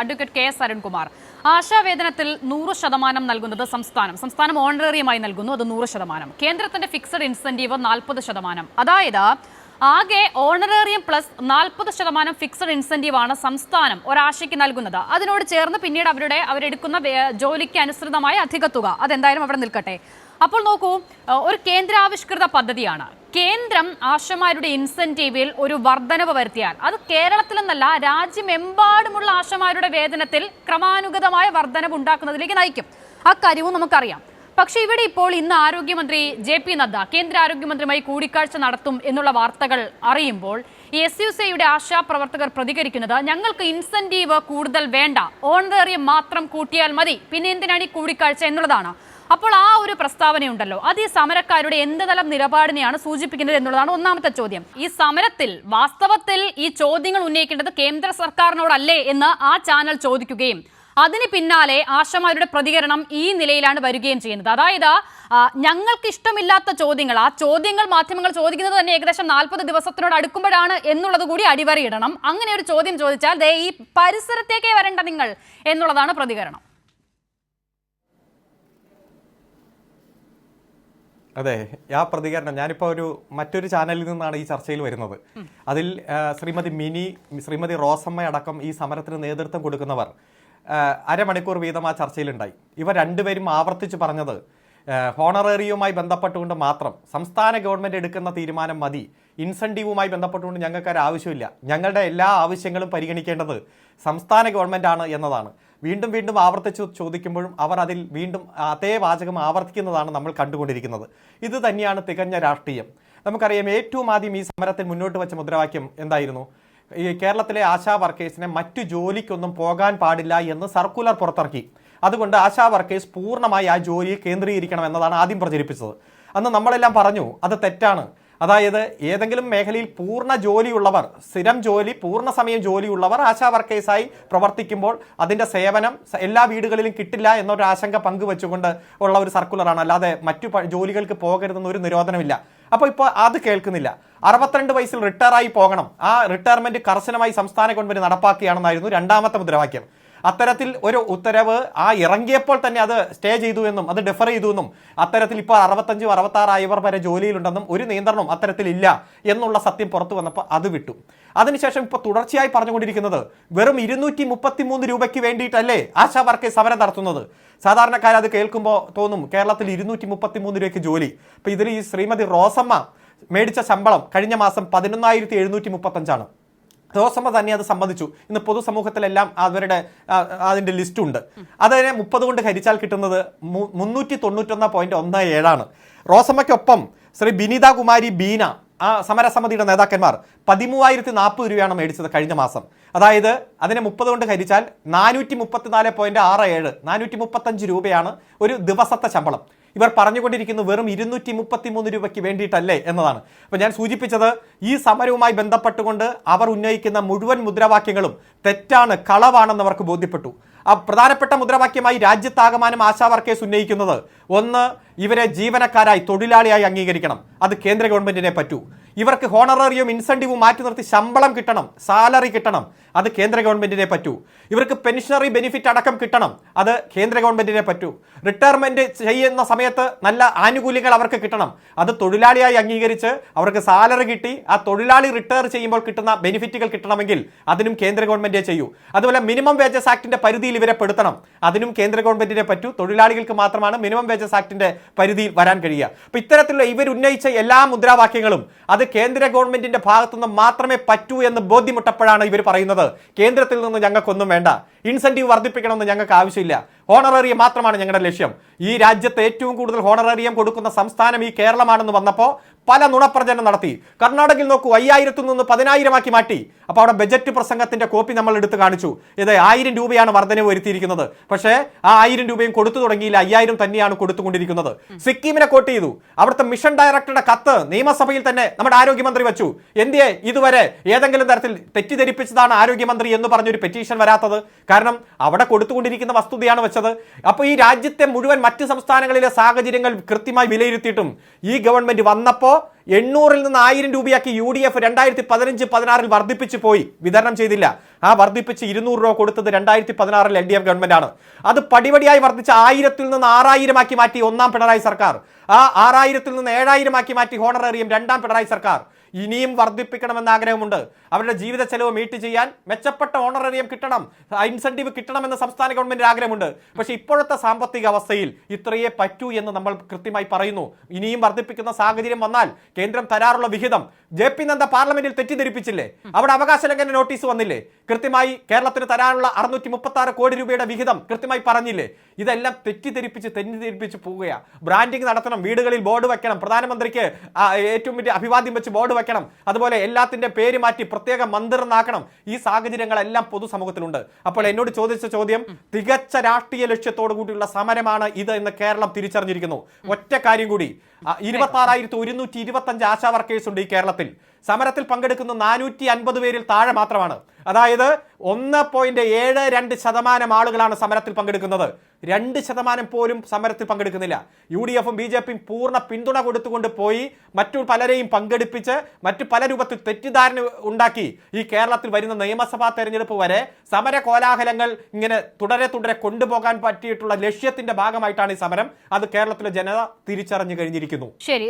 Advocate K S Arunkumar. ആശാവേതനത്തിൽ നൂറ് ശതമാനം നൽകുന്നത് സംസ്ഥാനം. സംസ്ഥാനം ഓണറേറിയമായി നൽകുന്നു അത് നൂറ് ശതമാനം. കേന്ദ്രത്തിന്റെ ഫിക്സഡ് ഇൻസെന്റീവ് നാൽപ്പത് ശതമാനം. അതായത് ആകെ ഓണറേറിയം പ്ലസ് നാൽപ്പത് ശതമാനം ഫിക്സഡ് ഇൻസെന്റീവ് ആണ് സംസ്ഥാനം ഒരാശയ്ക്ക് നൽകുന്നത്. അതിനോട് ചേർന്ന് പിന്നീട് അവരുടെ അവരെടുക്കുന്ന ജോലിക്ക് അനുസൃതമായ അധിക തുക അതെന്തായാലും അവിടെ നിൽക്കട്ടെ. അപ്പോൾ നോക്കൂ ഒരു കേന്ദ്രാവിഷ്കൃത പദ്ധതിയാണ്. കേന്ദ്രം ആശമാരുടെ ഇൻസെന്റീവിൽ ഒരു വർധനവ് വരുത്തിയാൽ അത് കേരളത്തിലെന്നല്ല രാജ്യമെമ്പാടുമുള്ള ആശമാരുടെ വേതനത്തിൽ ക്രമാനുഗതമായ വർധനവ് ഉണ്ടാക്കുന്നതിലേക്ക് നയിക്കും. കാര്യവും നമുക്കറിയാം. പക്ഷേ ഇവിടെ ഇപ്പോൾ ഇന്ന് ആരോഗ്യമന്ത്രി ജെ പി നദ്ദ കേന്ദ്ര ആരോഗ്യമന്ത്രിയുമായി കൂടിക്കാഴ്ച നടത്തും എന്നുള്ള വാർത്തകൾ അറിയുമ്പോൾ എസ് യു സിയുടെ ആശാ പ്രവർത്തകർ പ്രതികരിക്കുന്നത് ഞങ്ങൾക്ക് ഇൻസെന്റീവ് കൂടുതൽ വേണ്ട ഓണറേറിയം മാത്രം കൂട്ടിയാൽ മതി പിന്നെ എന്തിനാണ് ഈ കൂടിക്കാഴ്ച എന്നുള്ളതാണ്. അപ്പോൾ ആ ഒരു പ്രസ്താവനയുണ്ടല്ലോ. അത് ഈ സമരക്കാരുടെ എന്ത് തരം നിലപാടിനെയാണ് സൂചിപ്പിക്കുന്നത് എന്നുള്ളതാണ് ഒന്നാമത്തെ ചോദ്യം. ഈ സമരത്തിൽ വാസ്തവത്തിൽ ഈ ചോദ്യങ്ങൾ ഉന്നയിക്കേണ്ടത് കേന്ദ്ര സർക്കാരിനോടല്ലേ എന്ന് ആ ചാനൽ ചോദിക്കുകയും അതിന് പിന്നാലെ ആശമാരുടെ പ്രതികരണം ഈ നിലയിലാണ് വരികയും ചെയ്യുന്നത്. അതായത് ഞങ്ങൾക്ക് ഇഷ്ടമില്ലാത്ത ചോദ്യങ്ങൾ ആ ചോദ്യങ്ങൾ മാധ്യമങ്ങൾ ചോദിക്കുന്നത് തന്നെ ഏകദേശം നാൽപ്പത് ദിവസത്തിനോട് അടുക്കുമ്പോഴാണ് എന്നുള്ളത് കൂടി അടിവരയിടണം. അങ്ങനെ ഒരു ചോദ്യം ചോദിച്ചാൽ ദേ ഈ പരിസരത്തേക്കേ വരേണ്ട നിങ്ങൾ എന്നുള്ളതാണ് പ്രതികരണം. അതെ ആ പ്രതികരണം. ഞാനിപ്പോൾ ഒരു മറ്റൊരു ചാനലിൽ നിന്നാണ് ഈ ചർച്ചയിൽ വരുന്നത്. അതിൽ ശ്രീമതി മിനി ശ്രീമതി റോസമ്മ അടക്കം ഈ സമരത്തിന് നേതൃത്വം കൊടുക്കുന്നവർ അരമണിക്കൂർ വീതം ആ ചർച്ചയിലുണ്ടായി. ഇവർ രണ്ടുപേരും ആവർത്തിച്ച് പറഞ്ഞത് ഹോണറേറിയുമായി ബന്ധപ്പെട്ടുകൊണ്ട് മാത്രം. സംസ്ഥാന ഗവൺമെന്റ് എടുക്കുന്ന തീരുമാനം മതി. ഇൻസെന്റീവുമായി ബന്ധപ്പെട്ടുകൊണ്ട് ഞങ്ങൾക്ക് ആവശ്യമില്ല ഞങ്ങളുടെ എല്ലാ ആവശ്യങ്ങളും പരിഗണിക്കേണ്ടത് സംസ്ഥാന ഗവൺമെന്റ് ആണ് എന്നതാണ്. വീണ്ടും വീണ്ടും ആവർത്തിച്ചു ചോദിക്കുമ്പോഴും അവർ അതിൽ വീണ്ടും അതേ വാചകം ആവർത്തിക്കുന്നതാണ് നമ്മൾ കണ്ടുകൊണ്ടിരിക്കുന്നത്. ഇത് തന്നെയാണ് തികഞ്ഞ രാഷ്ട്രീയം. നമുക്കറിയാം ഏറ്റവും ആദ്യം ഈ സമരത്തിൽ മുന്നോട്ട് വെച്ച മുദ്രാവാക്യം എന്തായിരുന്നു? ഈ കേരളത്തിലെ ആശാ വർക്കേഴ്സിനെ മറ്റു ജോലിക്കൊന്നും പോകാൻ പാടില്ല എന്ന് സർക്കുലർ പുറത്തിറക്കി. അതുകൊണ്ട് ആശാ വർക്കേഴ്സ് പൂർണമായി ആ ജോലിയെ കേന്ദ്രീകരിക്കണം എന്നതാണ് ആദ്യം പ്രചരിപ്പിച്ചത്. അന്ന് നമ്മളെല്ലാം പറഞ്ഞു അത് തെറ്റാണ്. അതായത് ഏതെങ്കിലും മേഖലയിൽ പൂർണ ജോലിയുള്ളവർ സ്ഥിരം ജോലി പൂർണ സമയം ജോലിയുള്ളവർ ആശാ വർക്കേഴ്സായി പ്രവർത്തിക്കുമ്പോൾ അതിന്റെ സേവനം എല്ലാ വീടുകളിലും കിട്ടില്ല എന്നൊരു ആശങ്ക പങ്കുവെച്ചുകൊണ്ട് ഉള്ള ഒരു സർക്കുലറാണ്. അല്ലാതെ മറ്റു ജോലികൾക്ക് പോകരുതെന്ന് ഒരു നിരോധനമില്ല. അപ്പോൾ ഇപ്പോൾ അത് കേൾക്കുന്നില്ല. അറുപത്തിരണ്ട് വയസ്സിൽ റിട്ടയർ ആയി പോകണം. ആ റിട്ടയർമെന്റ് കർശനമായി സംസ്ഥാന ഗവൺമെന്റ് നടപ്പാക്കുകയാണെന്നായിരുന്നു രണ്ടാമത്തെ മുദ്രാവാക്യം. അത്തരത്തിൽ ഒരു ഉത്തരവ് ആ ഇറങ്ങിയപ്പോൾ തന്നെ അത് സ്റ്റേ ചെയ്തു എന്നും അത് ഡിഫർ ചെയ്തു എന്നും അത്തരത്തിൽ ഇപ്പോൾ അറുപത്തഞ്ചും അറുപത്താറായവർ വരെ ജോലിയിലുണ്ടെന്നും ഒരു നിയന്ത്രണവും അത്തരത്തിൽ ഇല്ല എന്നുള്ള സത്യം പുറത്തു വന്നപ്പോൾ അത് വിട്ടു. അതിനുശേഷം ഇപ്പോൾ തുടർച്ചയായി പറഞ്ഞുകൊണ്ടിരിക്കുന്നത് വെറും ഇരുന്നൂറ്റി മുപ്പത്തി മൂന്ന് രൂപയ്ക്ക് വേണ്ടിയിട്ടല്ലേ ആശാ വർക്കേ സമരം നടത്തുന്നത്? സാധാരണക്കാർ അത് കേൾക്കുമ്പോൾ തോന്നും കേരളത്തിൽ ഇരുന്നൂറ്റി മുപ്പത്തി മൂന്ന് രൂപയ്ക്ക് ജോലി. അപ്പോൾ ഇതിൽ ഈ ശ്രീമതി റോസമ്മ മേടിച്ച ശമ്പളം കഴിഞ്ഞ മാസം പതിനൊന്നായിരത്തി എഴുന്നൂറ്റി മുപ്പത്തഞ്ചാണ് റോസമ്മ തന്നെ അത് സംബന്ധിച്ചു ഇന്ന് പൊതുസമൂഹത്തിലെല്ലാം അവരുടെ അതിന്റെ ലിസ്റ്റ് ഉണ്ട് അതിനെ മുപ്പത് കൊണ്ട് ഹരിച്ചാൽ കിട്ടുന്നത് മുന്നൂറ്റി തൊണ്ണൂറ്റൊന്ന് പോയിന്റ് ഒന്ന് ഏഴാണ്. റോസമ്മയ്ക്കൊപ്പം ശ്രീ ബിനിത കുമാരി ബീന ആ സമരസമിതിയുടെ നേതാക്കന്മാർ പതിമൂവായിരത്തി നാൽപ്പത് രൂപയാണ് മേടിച്ചത് കഴിഞ്ഞ മാസം. അതായത് അതിനെ മുപ്പത് കൊണ്ട് ഹരിച്ചാൽ നാനൂറ്റി മുപ്പത്തിനാല് പോയിന്റ് ആറ് ഏഴ് നാനൂറ്റി മുപ്പത്തഞ്ച് രൂപയാണ് ഒരു ദിവസത്തെ ശമ്പളം. ഇവർ പറഞ്ഞുകൊണ്ടിരിക്കുന്നു വെറും ഇരുന്നൂറ്റി മുപ്പത്തി മൂന്ന് രൂപയ്ക്ക് വേണ്ടിയിട്ടല്ലേ എന്നതാണ്. അപ്പോൾ ഞാൻ സൂചിപ്പിച്ചത് ഈ സമരവുമായി ബന്ധപ്പെട്ടുകൊണ്ട് അവർ ഉന്നയിക്കുന്ന മുഴുവൻ മുദ്രാവാക്യങ്ങളും തെറ്റാണ് കളവാണെന്ന് അവർക്ക് ബോധ്യപ്പെട്ടു. ആ പ്രധാനപ്പെട്ട മുദ്രാവാക്യമായി രാജ്യത്താകമാനം ആശാവർക്കേസ് ഉന്നയിക്കുന്നത് ഒന്ന് ഇവരെ ജീവനക്കാരായി തൊഴിലാളിയായി അംഗീകരിക്കണം. അത് കേന്ദ്ര ഗവൺമെന്റിനെ പറ്റൂ. ഇവർക്ക് ഹോണററിയും ഇൻസെന്റീവും മാറ്റി നിർത്തി ശമ്പളം കിട്ടണം സാലറി കിട്ടണം. അത് കേന്ദ്ര ഗവൺമെന്റിനെ പറ്റൂ. ഇവർക്ക് പെൻഷനറി ബെനിഫിറ്റ് അടക്കം കിട്ടണം. അത് കേന്ദ്ര ഗവൺമെന്റിനെ പറ്റൂ. റിട്ടയർമെന്റ് ചെയ്യുന്ന സമയത്ത് നല്ല ആനുകൂല്യങ്ങൾ അവർക്ക് കിട്ടണം. അത് തൊഴിലാളിയായി അംഗീകരിച്ച് അവർക്ക് സാലറി കിട്ടി. ആ തൊഴിലാളി റിട്ടയർ ചെയ്യുമ്പോൾ കിട്ടുന്ന ബെനിഫിറ്റുകൾ കിട്ടണമെങ്കിൽ അതിനും കേന്ദ്ര ഗവൺമെന്റേ ചെയ്യൂ. അതുപോലെ മിനിമം വേജസ് ആക്ടിന്റെ പരിധിയിൽ ഇവരെ പെടുത്തണം. അതിനും കേന്ദ്ര ഗവൺമെന്റിനെ പറ്റൂ. തൊഴിലാളികൾക്ക് മാത്രമാണ് മിനിമം വേജസ് ആക്ടിന്റെ പരിധിയിൽ വരാൻ കഴിയുക. അപ്പോൾ ഇത്തരത്തിലുള്ള ഇവർ ഉന്നയിച്ച എല്ലാ മുദ്രാവാക്യങ്ങളും അത് കേന്ദ്ര ഗവൺമെന്റിന്റെ ഭാഗത്തുനിന്ന് മാത്രമേ പറ്റൂ എന്ന് ബോധ്യമുട്ടപ്പോഴാണ് ഇവർ പറയുന്നത്. കേന്ദ്രത്തിൽ നിന്ന് ഞങ്ങൾക്കൊന്നും വേണ്ട. ഇൻസെന്റീവ് വർദ്ധിപ്പിക്കണമെന്ന് ഞങ്ങൾക്ക് ആവശ്യമില്ല. ഹോണറേറിയം മാത്രമാണ് ഞങ്ങളുടെ ലക്ഷ്യം. ഈ രാജ്യത്ത് ഏറ്റവും കൂടുതൽ ഹോണറേറിയം കൊടുക്കുന്ന സംസ്ഥാനം ഈ കേരളമാണെന്ന് വന്നപ്പോൾ പല നുണപ്രചരണം നടത്തി. കർണാടകയിൽ നോക്കൂ അയ്യായിരത്തിൽ നിന്ന് പതിനായിരമാക്കി മാറ്റി. അപ്പോൾ അവിടെ ബജറ്റ് പ്രസംഗത്തിന്റെ കോപ്പി നമ്മൾ എടുത്ത് കാണിച്ചു. ഇത് ആയിരം രൂപയാണ് വർധനവ് വരുത്തിയിരിക്കുന്നത്. പക്ഷേ ആ ആയിരം രൂപയും കൊടുത്തു തുടങ്ങിയില്ല. അയ്യായിരം തന്നെയാണ് കൊടുത്തുകൊണ്ടിരിക്കുന്നത്. സിക്കിമിനെ കോട്ട് ചെയ്തു. അവിടുത്തെ മിഷൻ ഡയറക്ടറുടെ കത്ത് നിയമസഭയിൽ തന്നെ നമ്മുടെ ആരോഗ്യമന്ത്രി വെച്ചു. എന്തിയെ? ഇതുവരെ ഏതെങ്കിലും തരത്തിൽ തെറ്റിദ്ധരിപ്പിച്ചതാണ് ആരോഗ്യമന്ത്രി എന്ന് പറഞ്ഞൊരു പെറ്റീഷൻ വരാത്തത്. കാരണം അവിടെ കൊടുത്തുകൊണ്ടിരിക്കുന്ന വസ്തുതയാണ് വെച്ചത്. അപ്പോൾ ഈ രാജ്യത്തെ മുഴുവൻ മറ്റ് സംസ്ഥാനങ്ങളിലെ സാഹചര്യങ്ങൾ കൃത്യമായി വിലയിരുത്തിയിട്ടും ഈ ഗവൺമെന്റ് വന്നപ്പോൾ എണ്ണൂറിൽ നിന്ന് ആയിരം രൂപയാക്കി യു ഡി എഫ് രണ്ടായിരത്തി പതിനഞ്ച് പതിനാറിൽ വർദ്ധിപ്പിച്ച് പോയി. വിതരണം ചെയ്തില്ല. ആ വർദ്ധിപ്പിച്ച് ഇരുന്നൂറ് രൂപ കൊടുത്തത് രണ്ടായിരത്തി പതിനാറിൽ എൽ ഡി എഫ് ഗവൺമെന്റ് ആണ്. അത് പടിപടിയായി വർദ്ധിച്ച് ആയിരത്തിൽ നിന്ന് ആറായിരമാക്കി മാറ്റി ഒന്നാം പിണറായി സർക്കാർ. ആ ആറായിരത്തിൽ നിന്ന് ഏഴായിരമാക്കി മാറ്റി ഹോണറേറിയം രണ്ടാം പിണറായി സർക്കാർ. ഇനിയും വർദ്ധിപ്പിക്കണമെന്ന ആഗ്രഹമുണ്ട്. അവരുടെ ജീവിത ചെലവ് മീറ്റ് ചെയ്യാൻ മെച്ചപ്പെട്ട ഓണറേറിയം കിട്ടണം. ഇൻസെന്റീവ് കിട്ടണമെന്ന് സംസ്ഥാന ഗവൺമെന്റിന് ആഗ്രഹമുണ്ട്. പക്ഷേ ഇപ്പോഴത്തെ സാമ്പത്തിക അവസ്ഥയിൽ ഇത്രയേ പറ്റൂ എന്ന് നമ്മൾ കൃത്യമായി പറയുന്നു. ഇനിയും വർദ്ധിപ്പിക്കുന്ന സാഹചര്യം വന്നാൽ കേന്ദ്രം തരാറുള്ള വിഹിതം ജെ പി നന്ദ പാർലമെന്റിൽ തെറ്റിദ്ധരിപ്പിച്ചില്ലേ? അവിടെ അവകാശ ലംഘന നോട്ടീസ് വന്നില്ലേ? കൃത്യമായി കേരളത്തിന് തരാനുള്ള അറുന്നൂറ്റി മുപ്പത്തി ആറ് കോടി രൂപയുടെ വിഹിതം കൃത്യമായി പറഞ്ഞില്ലേ? ഇതെല്ലാം തെറ്റിദ്ധരിപ്പിച്ച് തെറ്റിദ്ധരിപ്പിച്ച് പോവുകയാണ് ബ്രാൻഡിങ് നടത്തണം വീടുകളിൽ ബോർഡ് വെക്കണം. പ്രധാനമന്ത്രിക്ക് ഏറ്റവും വലിയ അഭിവാദ്യം വെച്ച് ബോർഡ് വെക്കണം. അതുപോലെ എല്ലാത്തിന്റെ പേര് മാറ്റി പ്രത്യേക മന്ദിരനാക്കണം ഈ സാഹചര്യങ്ങളെല്ലാം പൊതുസമൂഹത്തിലുണ്ട്. അപ്പോൾ എന്നോട് ചോദിച്ച ചോദ്യം തികച്ച രാഷ്ട്രീയ ലക്ഷ്യത്തോടു കൂടിയുള്ള സമരമാണ് ഇത് എന്ന് കേരളം തിരിച്ചറിഞ്ഞിരിക്കുന്നു. ഒറ്റ കാര്യം കൂടി. ഇരുപത്തി ആറായിരത്തി ഒരുന്നൂറ്റി ഇരുപത്തി അഞ്ച് ആശാ വർക്കേഴ്സ് ഉണ്ട് ഈ കേരളത്തിൽ. സമരത്തിൽ പങ്കെടുക്കുന്ന നാനൂറ്റി അൻപത് പേരിൽ താഴെ മാത്രമാണ്. അതായത് ഒന്ന് പോയിന്റ് ഏഴ് രണ്ട് ശതമാനം ആളുകളാണ് സമരത്തിൽ പങ്കെടുക്കുന്നത്. രണ്ട് ശതമാനം പോലും സമരത്തിൽ പങ്കെടുക്കുന്നില്ല. യു ഡി എഫും ബി ജെ പിയും പൂർണ പിന്തുണ കൊടുത്തുകൊണ്ട് പോയി മറ്റു പലരെയും പങ്കെടുപ്പിച്ച് മറ്റു പല രൂപത്തിൽ തെറ്റിദ്ധാരണ ഉണ്ടാക്കി ഈ കേരളത്തിൽ വരുന്ന നിയമസഭാ തെരഞ്ഞെടുപ്പ് വരെ സമര കോലാഹലങ്ങൾ ഇങ്ങനെ തുടരെ തുടരെ കൊണ്ടുപോകാൻ പറ്റിയിട്ടുള്ള ലക്ഷ്യത്തിന്റെ ഭാഗമായിട്ടാണ് ഈ സമരം. അത് കേരളത്തിലെ ജനത തിരിച്ചറിഞ്ഞു കഴിഞ്ഞിരിക്കുന്നു. ശരി.